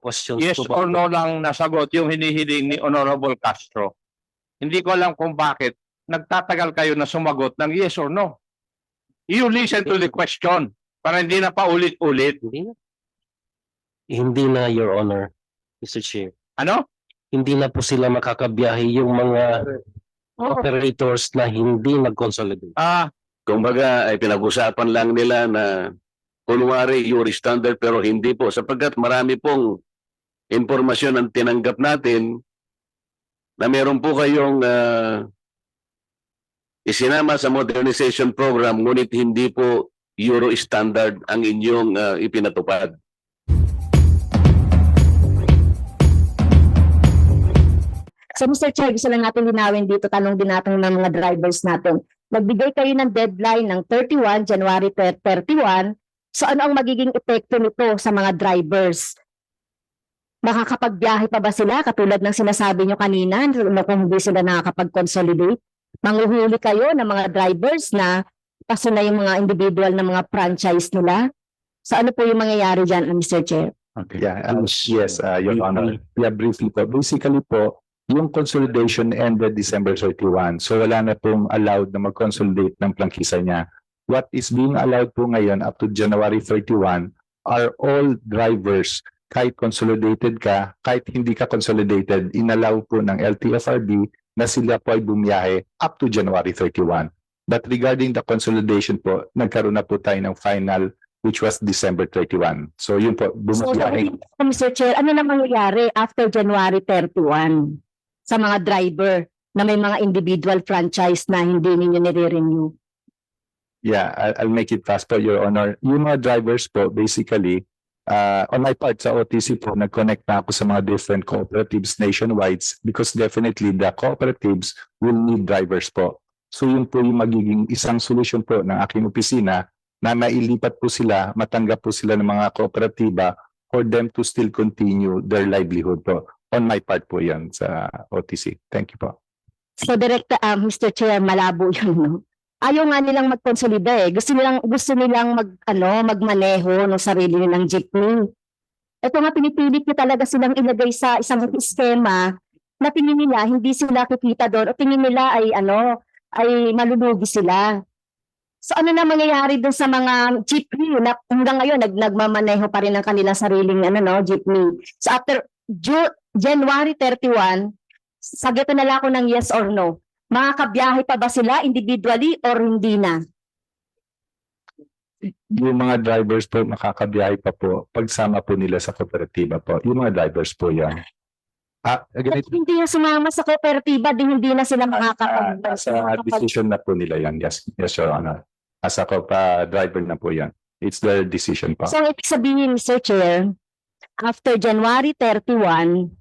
questions Yes po ba? or no lang nasagot yung hinihiling ni Honorable Castro. Hindi ko alam kung bakit nagtatagal kayo na sumagot ng yes or no. You listen to the question para hindi na paulit-ulit. Hindi na. Hindi na, Your Honor, Mr. Chair. Ano? Hindi na po sila makakabiyahe yung mga operators na hindi nag-consolidate. Ah, Kumbaga ay pinag-usapan lang nila na kunwari Euro standard pero hindi po sapagkat marami pong impormasyon ang tinanggap natin na meron po kayong ah, isinama sa modernization program ngunit hindi po Euro standard ang inyong ah, ipinatupad. So Mr. Chair, gusto lang natin linawin dito, tanong din natin ng mga drivers natin. Nagbigay kayo ng deadline ng 31, January 31. So ano ang magiging epekto nito sa mga drivers? Makakapagbiyahe pa ba sila katulad ng sinasabi nyo kanina na kung hindi sila nakakapag-consolidate? Manguhuli kayo ng mga drivers na paso na yung mga individual na mga franchise nila? So ano po yung mangyayari dyan, Mr. Chair? Okay, yeah, um, yes, uh, Your Honor. Yeah, briefly po. Basically po, yung consolidation ended December 31. So wala na pong allowed na mag-consolidate ng plangkisa niya. What is being allowed po ngayon up to January 31 are all drivers kahit consolidated ka, kahit hindi ka consolidated, inallow po ng LTFRB na sila po ay bumiyahe up to January 31. But regarding the consolidation po, nagkaroon na po tayo ng final which was December 31. So yun po, bumiyahe. so, Mr. Chair, ano na mangyayari after January 31 sa mga driver na may mga individual franchise na hindi ninyo nire-renew? Yeah, I'll, I'll make it fast po, Your Honor. Yung mga drivers po, basically, uh, on my part sa OTC po, nag-connect na ako sa mga different cooperatives nationwide because definitely the cooperatives will need drivers po. So yun po yung magiging isang solution po ng aking opisina na mailipat po sila, matanggap po sila ng mga kooperatiba for them to still continue their livelihood po. On my part po yan sa OTC. Thank you po. So, direct, ah, Mr. Chair, malabo yun, no? Ayaw nga nilang magkonsolida eh. Gusto nilang, gusto nilang mag, ano, magmaneho ng sarili nilang jeepney. Ito nga, pinipilit niyo talaga silang ilagay sa isang eskema na tingin nila hindi sila kikita doon o tingin nila ay ano, ay malulugi sila. So ano na mangyayari doon sa mga jeepney na hanggang ngayon nag nagmamaneho pa rin ng kanilang sariling ano no, jeepney. So after Ju- January 31, sagutin na lang ako ng yes or no. Makakabiyahe pa ba sila individually or hindi na? yung mga drivers po makakabiyahe pa po pagsama po nila sa kooperatiba po. Yung mga drivers po yan. Ah, At ganito, hindi na sumama sa kooperatiba, di hindi na sila ah, makakapag... nasa makakapag- decision na po nila yan. Yes, yes, Your Honor. As a pa driver na po yan. It's their decision po. So, ibig sabihin, Mr. Chair, after January 31,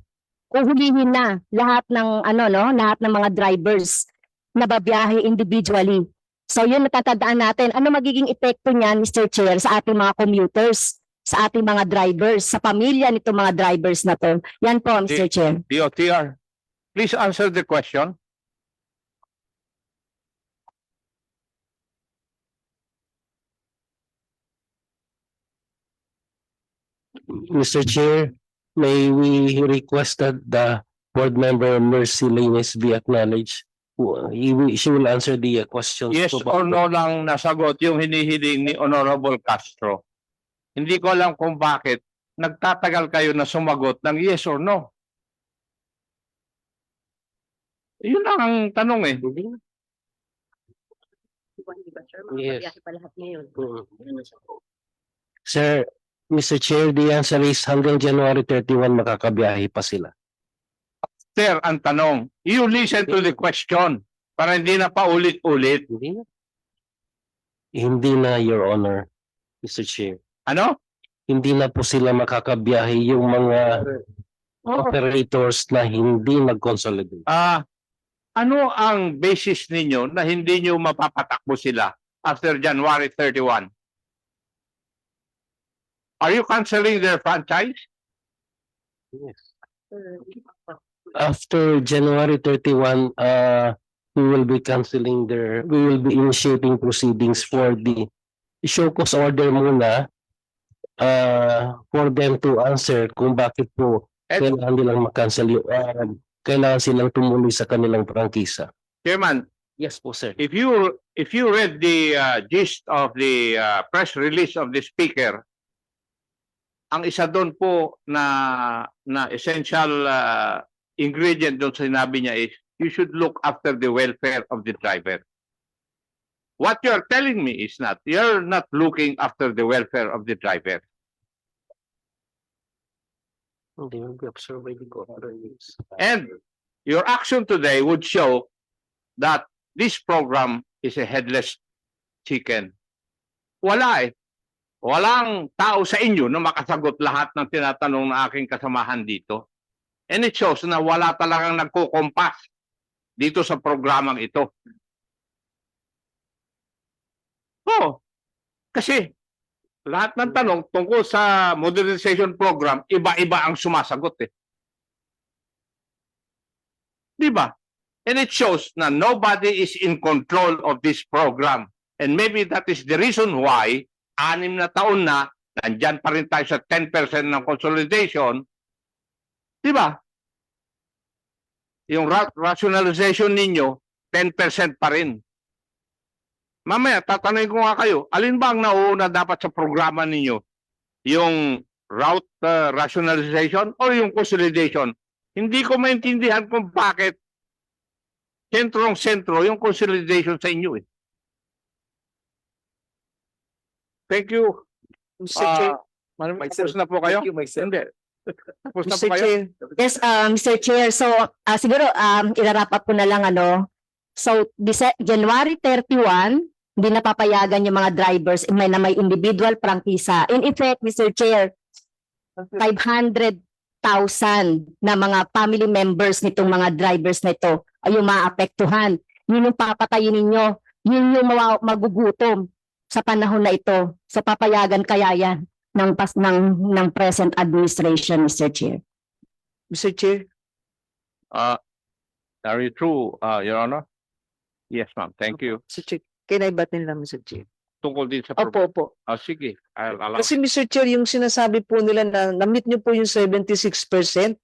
uhulihin na lahat ng ano no, lahat ng mga drivers na babiyahe individually. So yun natatandaan natin. Ano magiging epekto niyan, Mr. Chair, sa ating mga commuters, sa ating mga drivers, sa pamilya nito mga drivers na to? Yan po, Mr. Chair. DOTR, please answer the question. Mr. Chair, may we request that the board member Mercy Lanes be acknowledged? Who- he will- She will answer the uh, questions. Yes po ba? or no lang nasagot yung hinihiling ni Honorable Castro. Hindi ko alam kung bakit nagtatagal kayo na sumagot ng yes or no. Yun lang ang tanong eh. Yes. Mm. Sir, Mr. Chair, the answer is hanggang January 31 makakabiyahe pa sila. Sir, ang tanong, you listen to the question para hindi na paulit-ulit. Hindi na. Hindi na, Your Honor, Mr. Chair. Ano? Hindi na po sila makakabiyahe yung mga operators na hindi nag-consolidate. Ah, ano ang basis ninyo na hindi nyo mapapatakbo sila after January 31? Are you canceling their franchise? Yes. After January 31, uh, we will be canceling their, we will be initiating proceedings for the show cause order muna uh, for them to answer kung bakit po Et- kailangan nilang makancel yung, uh, kailangan silang tumuloy sa kanilang prangkisa. Chairman, Yes po, sir. if you if you read the uh, gist of the uh, press release of the speaker, ang isa doon po na na essential uh, ingredient doon sa sinabi niya is you should look after the welfare of the driver. What you're telling me is not you're not looking after the welfare of the driver. And your action today would show that this program is a headless chicken. Wala eh. Walang tao sa inyo na makasagot lahat ng tinatanong ng aking kasamahan dito. And it shows na wala talagang nagkukompas dito sa programang ito. Oh, kasi lahat ng tanong tungkol sa modernization program, iba-iba ang sumasagot eh. Di ba? And it shows na nobody is in control of this program. And maybe that is the reason why anim na taon na nandyan pa rin tayo sa 10% ng consolidation. Di ba? Yung ra- rationalization ninyo, 10% pa rin. Mamaya, tatanungin ko nga kayo, alin ba ang nauuna dapat sa programa ninyo? Yung route uh, rationalization or yung consolidation? Hindi ko maintindihan kung bakit sentrong-sentro yung consolidation sa inyo eh. Thank you. Mr. Chair, Ah, Madam, Mike tapos na po kayo? Thank you, Mike Sir. Hindi. Tapos na po Mr. kayo? Chair, Yes, uh, Mr. Chair. So, ah, siguro, um, irarap up ko na lang, ano. So, Dece- January 31, hindi napapayagan yung mga drivers may, na may individual prangkisa. In effect, Mr. Chair, 500,000 na mga family members nitong mga drivers na ito ay yung maapektuhan. Yun yung papatayin ninyo. Yun yung mawa- magugutom sa panahon na ito. Sa papayagan kaya yan ng, pas, ng, ng present administration, Mr. Chair. Mr. Chair, Uh, are you true, uh, Your Honor? Yes, ma'am. Thank you. Mr. Chair, can I batin lang, Mr. Chair? Tungkol din sa... Opo, opo. Ah, sige. I'll allow. Kasi Mr. Chair, yung sinasabi po nila na na-meet nyo po yung 76%,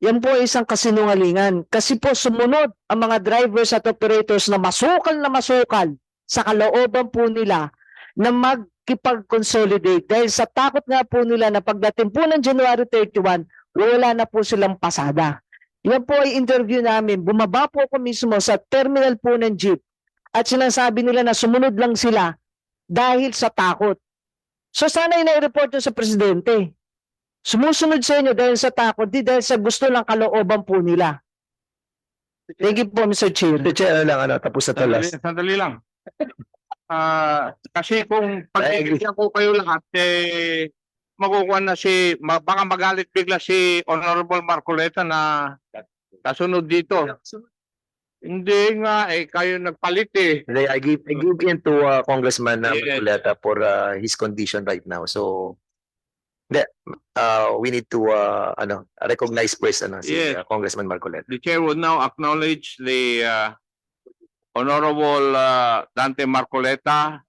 yan po ay isang kasinungalingan. Kasi po sumunod ang mga drivers at operators na masukal na masukal sa kalooban po nila na magkipag-consolidate. Dahil sa takot nga po nila na pagdating po ng January 31, wala na po silang pasada. Yan po ay interview namin. Bumaba po ako mismo sa terminal po ng jeep at sinasabi nila na sumunod lang sila dahil sa takot. So sana ina-report nyo sa presidente. Sumusunod sa inyo dahil sa takot, di dahil sa gusto lang kalooban po nila. Thank you po, Mr. Chair. Mr. Chair, ano lang, ano, tapos na to Sandali, sandali lang. Ah, kasi kung pag-ibigyan ko kayo lahat, eh, makukuha na si, ma- baka magalit bigla si Honorable Marcoleta na kasunod dito. Hindi nga, eh, kayo nagpalit eh. I give I give in to uh, Congressman uh. Marcoleta for uh, his condition right now. So hindi, uh, we need to uh, ano recognize first ano si Yes. uh, Congressman Marcoleta. The chair would now acknowledge the uh, Honorable uh, Dante Marcoleta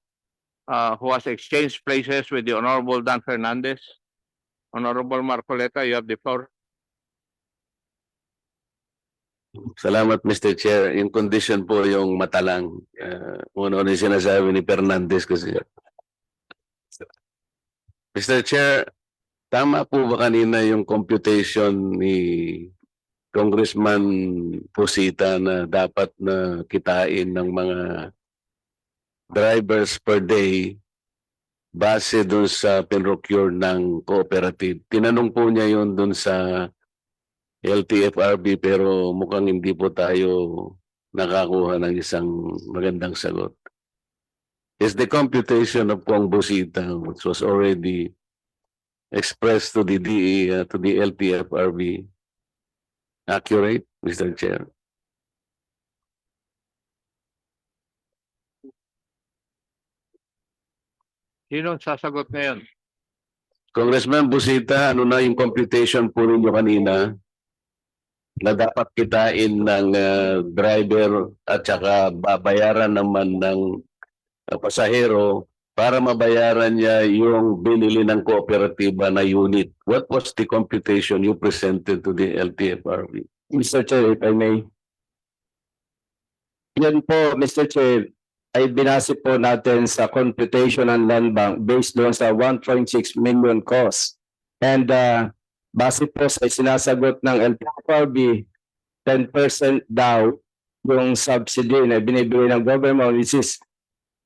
uh, who has exchanged places with the Honorable Dan Fernandez. Honorable Marcoleta, you have the floor. Salamat Mr. Chair. Yung condition po yung matalang. Uh, ano yung sinasabi ni Fernandez kasi. Mr. Chair, tama po ba kanina yung computation ni Congressman Pusita na dapat na kitain ng mga drivers per day base dun sa pinrocure ng cooperative. Tinanong po niya yun dun sa LTFRB pero mukhang hindi po tayo nakakuha ng isang magandang sagot. Is the computation of Kong Busita which was already expressed to the DE, uh, to the LTFRB accurate, Mr. Chair? Sino ang sasagot ngayon? Congressman Busita, ano na yung computation po ninyo kanina na dapat kitain ng uh, driver at saka babayaran naman ng uh, pasahero para mabayaran niya yung binili ng kooperatiba na unit. What was the computation you presented to the LTFRB? Mr. Chair, if I may. Yan po, Mr. Chair, ay binase po natin sa computation ng land bank based doon sa 1.6 million cost. And uh, base po sa sinasagot ng LTFRB, 10% daw yung subsidy na binibigay ng government which is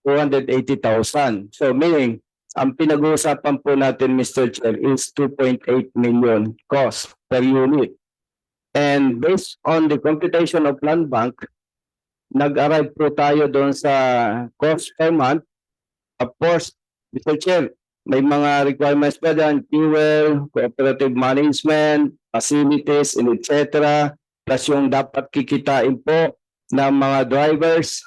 280,000. So meaning, ang pinag-uusapan po natin, Mr. Chair, is 2.8 million cost per unit. And based on the computation of land bank, nag-arrive po tayo doon sa cost per month. Of course, Mr. Chair, may mga requirements pa dyan, fuel, cooperative management, facilities, and et cetera. Plus yung dapat kikitain po ng mga drivers.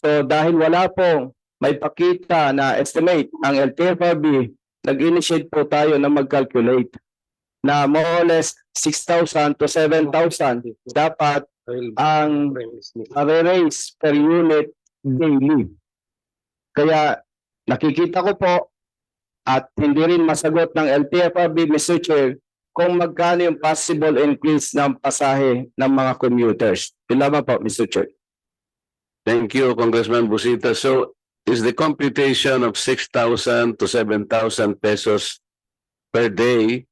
So dahil wala po may pakita na estimate ang LTFRB, nag-initiate po tayo na mag-calculate na more or less 6,000 to 7,000 dapat ang raise per unit daily. Kaya nakikita ko po at hindi rin masagot ng LTFRB, Mr. Chair, kung magkano yung possible increase ng pasahe ng mga commuters. Yun lamang po, Mr. Chair. Thank you, Congressman Busita. So is the computation of 6,000 to 7,000 pesos per day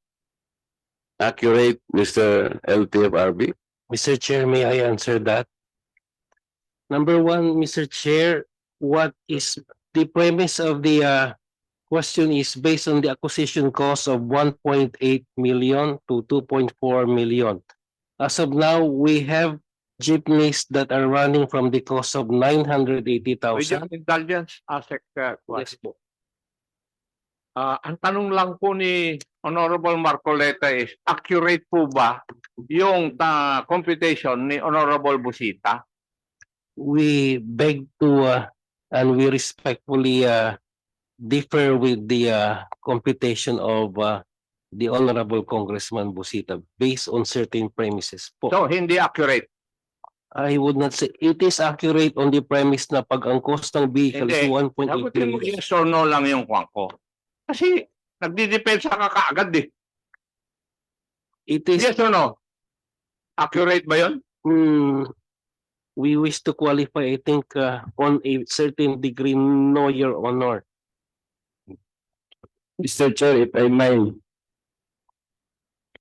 accurate, Mr. LTFRB? Mr. Chair, may I answer that? Number one, Mr. Chair, what is the premise of the uh question is based on the acquisition cost of one point eight million to two point four million. As of now, we have jeepneys that are running from the cost of nine hundred eighty With your thousand. indulgence, ASEC, uh, Yes po. Ah, ang tanong lang po ni Honorable Marcoleta is, accurate po ba yung ta computation ni Honorable Busita? we beg to uh, and we respectfully uh, differ with the uh, computation of uh, the Honorable Congressman Busita based on certain premises po. So, hindi accurate. I would not say, it is accurate on the premise na pag ang cost ng vehicle is Hindi. 1.8 Sagutin mo million. yes or no lang yung kwan ko. Kasi, nagdidepensa ka kaagad eh. It is, Yes or no? Accurate ba yun? mm, we wish to qualify, I think, uh, on a certain degree, no, your honor. Mr. Chair, if I may.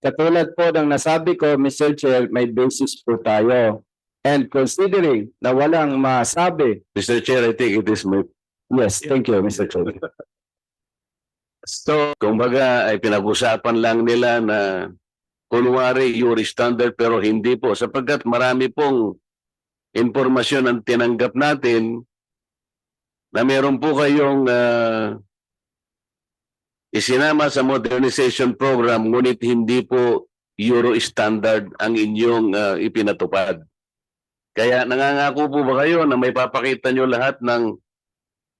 Katulad po ng nasabi ko, Mr. Chair, may basis po tayo. And considering na walang masabi, Mr. Chair, I think it is my yes, thank you, Mr. Chair. So, kumbaga ay pinag-usapan lang nila na kunwari Euro standard pero hindi po sapagkat marami pong impormasyon ang tinanggap natin na meron po kayong ah, isinama sa modernization program ngunit hindi po Euro standard ang inyong ah, ipinatupad. Kaya nangangako po ba kayo na may papakita nyo lahat ng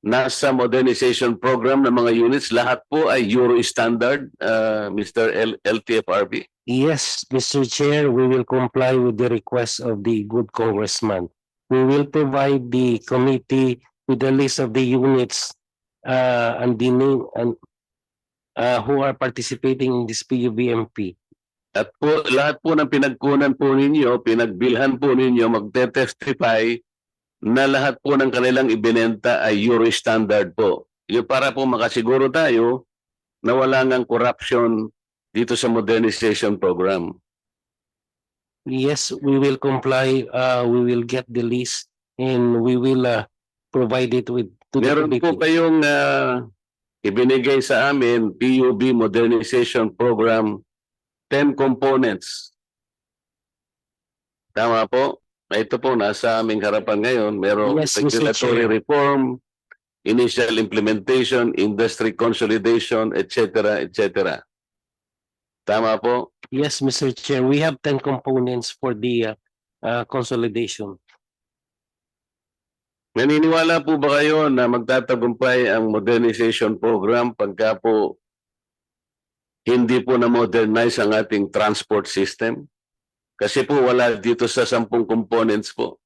nasa modernization program ng mga units, lahat po ay Euro standard, uh, Mr. L- LTFRB. Yes, Mr. Chair, we will comply with the request of the good congressman. We will provide the committee with a list of the units uh, and the name and uh, who are participating in this PUBMP. At po, lahat po ng pinagkunan po ninyo, pinagbilhan po ninyo, magte-testify na lahat po ng kanilang ibinenta ay Euro standard po. Yung para po makasiguro tayo na wala ngang corruption dito sa modernization program. Yes, we will comply. Uh, we will get the list and we will uh, provide it with to the Meron po committee. kayong ah, ibinigay sa amin, PUB Modernization Program, 10 components. Tama po? Ito po, nasa aming harapan ngayon. Merong Yes, regulatory reform, initial implementation, industry consolidation, etc., etc. Tama po? Yes, Mr. Chair, we have ten components for the uh, uh, consolidation. Naniniwala po ba kayo na magtatagumpay ang modernization program pagka po hindi po na-modernize ang ating transport system? Kasi po wala dito sa sampung components po.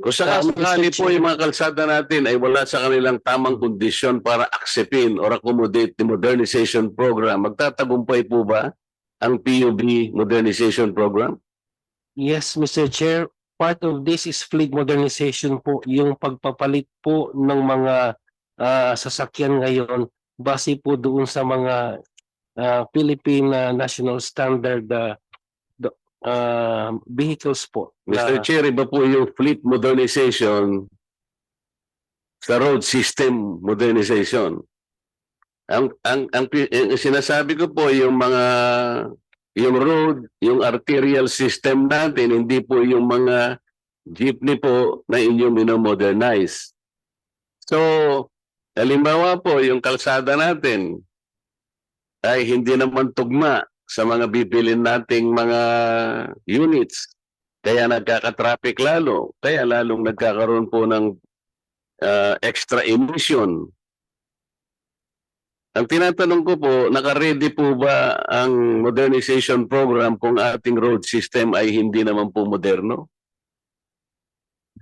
Kung sakali Ah, Mr. po yung mga kalsada natin ay wala sa kanilang tamang kondisyon para aksepin or accommodate the modernization program, magtatagumpay po ba ang PUB modernization program? Yes, Mr. Chair, part of this is fleet modernization po, yung pagpapalit po ng mga ah, sasakyan ngayon base po doon sa mga ah, Philippine ah, National Standard do- ah, vehicles po. Mr. na- Chair, iba po yung fleet modernization sa road system modernization. Ang ang ang, ang sinasabi ko po yung mga yung road, yung arterial system natin, hindi po yung mga jeepney po na inyong minomodernize. So, halimbawa po, yung kalsada natin ay hindi naman tugma sa mga bibilin nating mga units. Kaya nagkaka-traffic lalo. Kaya lalong nagkakaroon po ng ah, extra emission. Ang tinatanong ko po, naka-ready po ba ang modernization program kung ating road system ay hindi naman po moderno?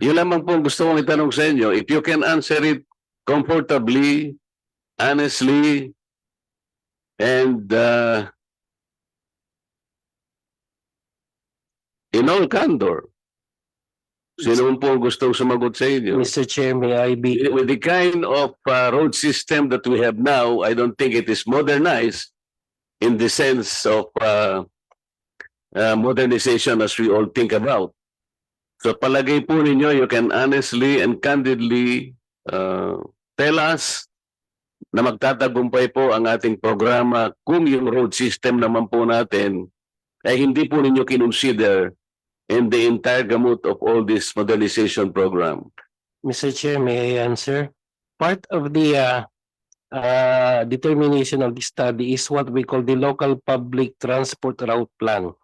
Yun lamang po gusto kong itanong sa inyo. If you can answer it comfortably, honestly, and uh, in all candor. Sino po gustong sumagot sa inyo? Mr. Chair, may I be With the kind of uh, road system that we have now, I don't think it is modernized in the sense of uh, uh, modernization as we all think about. So palagay po ninyo, you can honestly and candidly uh, tell us na magtatagumpay po ang ating programa kung yung road system naman po natin ay hindi po ninyo kinonsider in the entire gamut of all this modernization program. Mr. Chair, may I answer? Part of the uh, uh, determination of the study is what we call the local public transport route plan.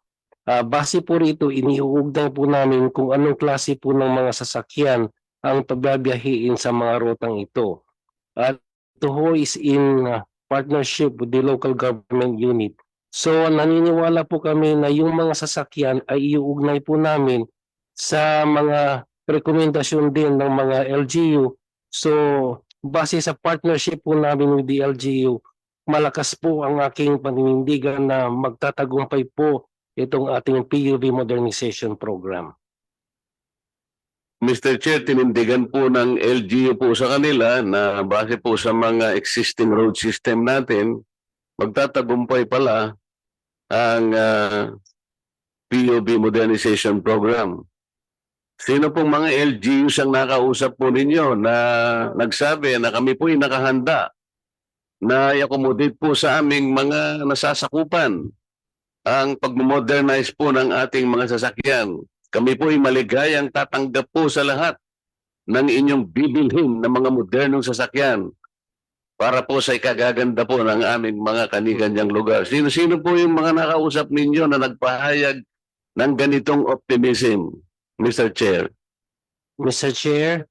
Uh, base po rito, iniuugnay po namin kung anong klase po ng mga sasakyan ang pagbabiyahiin sa mga rutang ito. At ito is in uh, partnership with the local government unit. So naniniwala po kami na yung mga sasakyan ay iuugnay po namin sa mga rekomendasyon din ng mga LGU. So, base sa partnership po namin with the LGU, malakas po ang aking paninindigan na magtatagumpay po itong ating PUV modernization program. Mr. Chair, tinindigan po ng LGU po sa kanila na base po sa mga existing road system natin, magtatagumpay pala ang ah, PUB Modernization Program. Sino pong mga LGUs ang nakausap po ninyo na nagsabi na kami po ay nakahanda na i-accommodate po sa aming mga nasasakupan ang pag-modernize po ng ating mga sasakyan. Kami po ay maligayang tatanggap po sa lahat ng inyong bibilhin ng mga modernong sasakyan para po sa ikagaganda po ng aming mga kaniganyang lugar. Sino-sino po yung mga nakausap ninyo na nagpahayag ng ganitong optimism, Mr. Chair? Mr. Chair,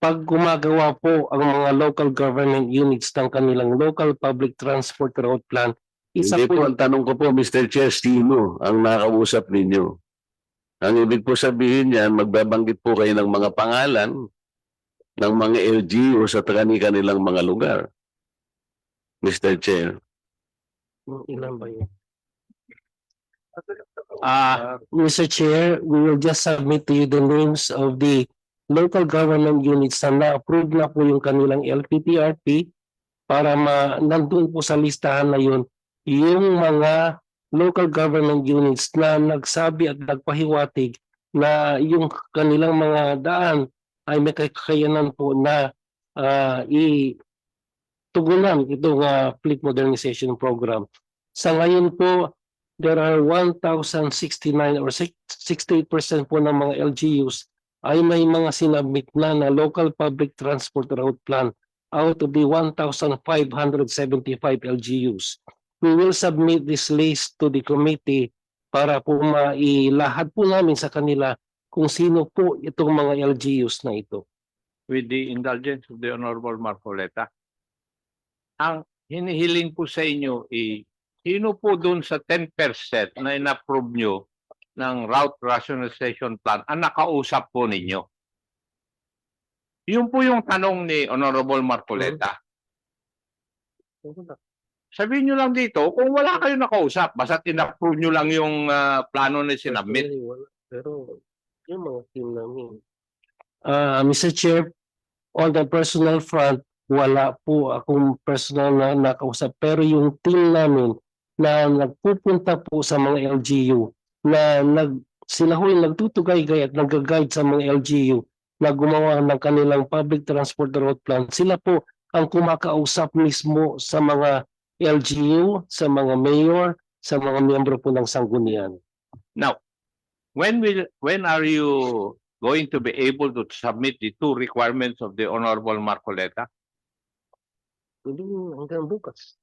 pag gumagawa po ang mga local government units ng kanilang local public transport route plan, isa Hindi po po ang tanong ko po, Mr. Chair, sino ang nakausap ninyo? Ang ibig po sabihin niyan, magbabanggit po kayo ng mga pangalan ng mga LGU sa kanilang mga lugar. Mr. Chair. Ilan ba yun? Ah, Mr. Chair, we will just submit to you the names of the local government units na na-approve na po yung kanilang LPTRP para ma nandun po sa listahan na yun yung mga local government units na nagsabi at nagpahiwatig na yung kanilang mga daan ay may kakayanan po na ah, i tugunan itong ah, fleet modernization program. Sa ngayon po, there are 1,069 or six- 68% po ng mga LGUs ay may mga sinabmit na na local public transport route plan out of the 1,575 LGUs. We will submit this list to the committee para po mailahad po namin sa kanila kung sino po itong mga LGUs na ito. with the indulgence of the Honorable Marcoleta. Ang hinihiling po sa inyo i sino po doon sa 10% na in-approve nyo ng route rationalization plan ang nakausap po ninyo? Yun po yung tanong ni Honorable Marcoleta. Sabihin nyo lang dito, kung wala kayo nakausap, basta in-approve nyo lang yung ah, plano na sinabmit. Pero yung mga team namin. Ah, Mr. Chair, on the personal front, wala po akong personal na nakausap. Pero yung team namin na nagpupunta po sa mga LGU na nag sila ho yung nagtutugay-gay at nag-guide sa mga LGU na gumawa ng kanilang public transport route plan. Sila po ang kumakausap mismo sa mga LGU, sa mga mayor, sa mga miyembro po ng sanggunian. Now, when will when are you going to be able to submit the two requirements of the Honorable Marcoleta? Hindi hanggang bukas.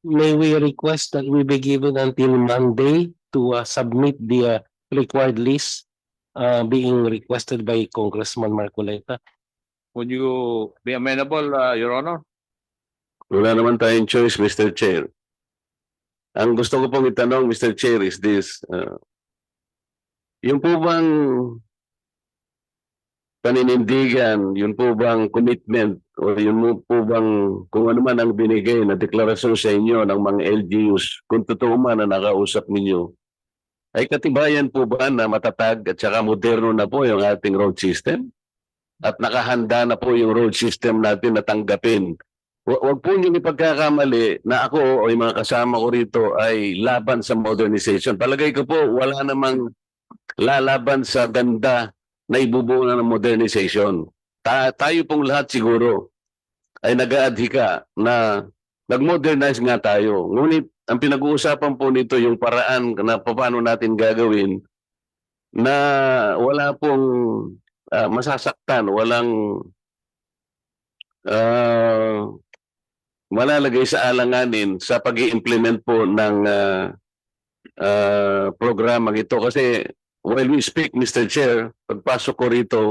May we request that we be given until Monday to uh, submit the uh, required list uh, being requested by Congressman Marcoleta. Would you be amenable, uh, Your Honor? Wala naman tayong choice, Mr. Chair. Ang gusto ko pong itanong, Mr. Chair, is this. uh, yung po bang paninindigan, yun po bang commitment, o yun po bang kung ano man ang binigay na deklarasyon sa inyo ng mga LGUs, kung totoo man na nakausap ninyo, ay katibayan po ba na matatag at saka moderno na po yung ating road system? At nakahanda na po yung road system natin na tanggapin Hu- Huwag po niyo ipagkakamali na ako o yung mga kasama ko rito ay laban sa modernization. Palagay ko po, wala namang lalaban sa ganda na ibubuo na ng modernization. Ta- tayo pong lahat siguro ay nag-aadhika na nag-modernize nga tayo. Ngunit ang pinag-uusapan po nito yung paraan na paano natin gagawin na wala pong ah, masasaktan, walang ah, malalagay sa alanganin sa pag implement po ng uh, uh, programang ito. Kasi while we speak, Mr. Chair, pagpasok ko rito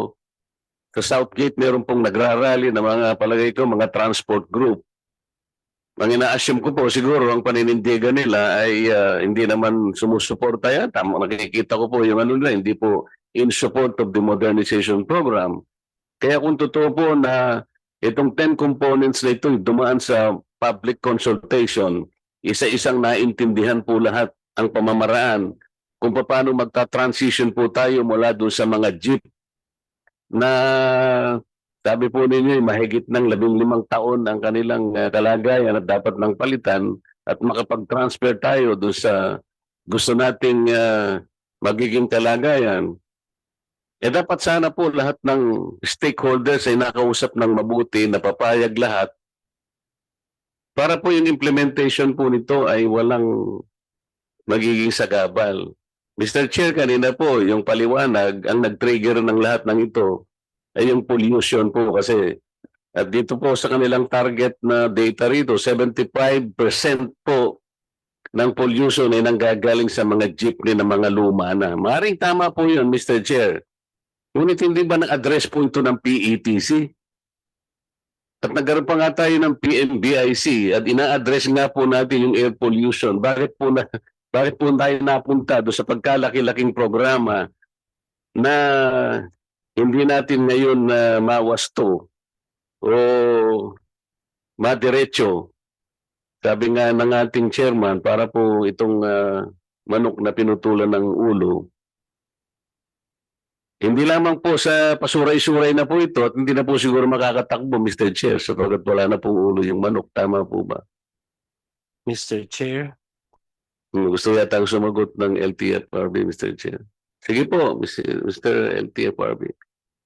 sa Southgate, meron pong nagrarally na mga palagay ko, mga transport group. Ang ina-assume ko po siguro ang paninindigan nila ay uh, hindi naman sumusuporta yan. Tama, nakikita ko po yung ano nila, hindi po in support of the modernization program. Kaya kung totoo po na itong 10 components na ito dumaan sa public consultation, isa-isang naintindihan po lahat ang pamamaraan kung paano magta-transition po tayo mula doon sa mga jeep na sabi po ninyo, mahigit ng labing limang taon ang kanilang uh, kalagayan at dapat nang palitan at makapag-transfer tayo doon sa gusto nating uh, magiging kalagayan. Eh dapat sana po lahat ng stakeholders ay nakausap ng mabuti, napapayag lahat para po yung implementation po nito ay walang magiging sagabal. Mr. Chair, kanina po, yung paliwanag, ang nag-trigger ng lahat ng ito ay yung pollution po kasi at dito po sa kanilang target na data rito, 75% po ng pollution ay nanggagaling sa mga jeepney na mga luma na. Maring tama po yun, Mr. Chair. Ngunit hindi ba na-address po ito ng PETC? At nagkaroon pa nga tayo ng PNBIC at ina-address nga po natin yung air pollution. Bakit po na bakit po tayo napunta do sa pagkalaki-laking programa na hindi natin ngayon na mawasto o madiretso. Sabi nga ng ating chairman para po itong ah, manok na pinutulan ng ulo hindi lamang po sa pasuray-suray na po ito at hindi na po siguro makakatakbo, Mr. Chair, sapagkat wala na pong ulo yung manok. Tama po ba? Mr. Chair, Hmm, Gusto yata ang sumagot ng LTFRB, Mr. Chair. Sige po, Mr. Mr. LTFRB.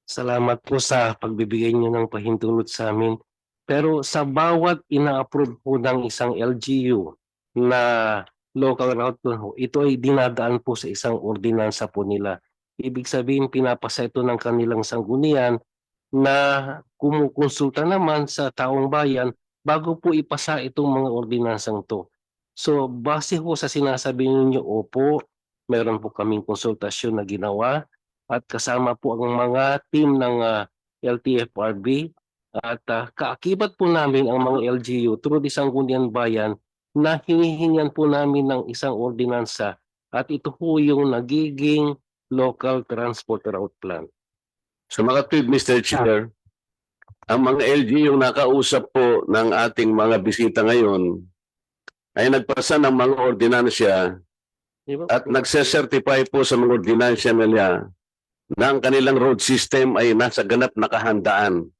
salamat po sa pagbibigay niyo ng pahintulot sa amin. Pero sa bawat ina-approve po ng isang LGU na local route ito ay dinadaan po sa isang ordinansa po nila. Ibig sabihin, pinapasa ito ng kanilang sanggunian na kumukonsulta naman sa taong bayan bago po ipasa itong mga ordinansang to. So, base ho sa sinasabi ninyo, opo, meron po kaming konsultasyon na ginawa at kasama po ang mga team ng ah, LTFRB at ah, kaakibat po namin ang mga LGU through the Sangguniang Bayan na hinihingan po namin ng isang ordinansa At ito po yung nagiging local transport route plan. Sa mga tweet, Mr. Chair, ang mga LG yung nakausap po ng ating mga bisita ngayon ay nagpasa ng mga ordinansya at nagse-certify po sa mga ordinansya nila na ang kanilang road system ay nasa ganap na kahandaan.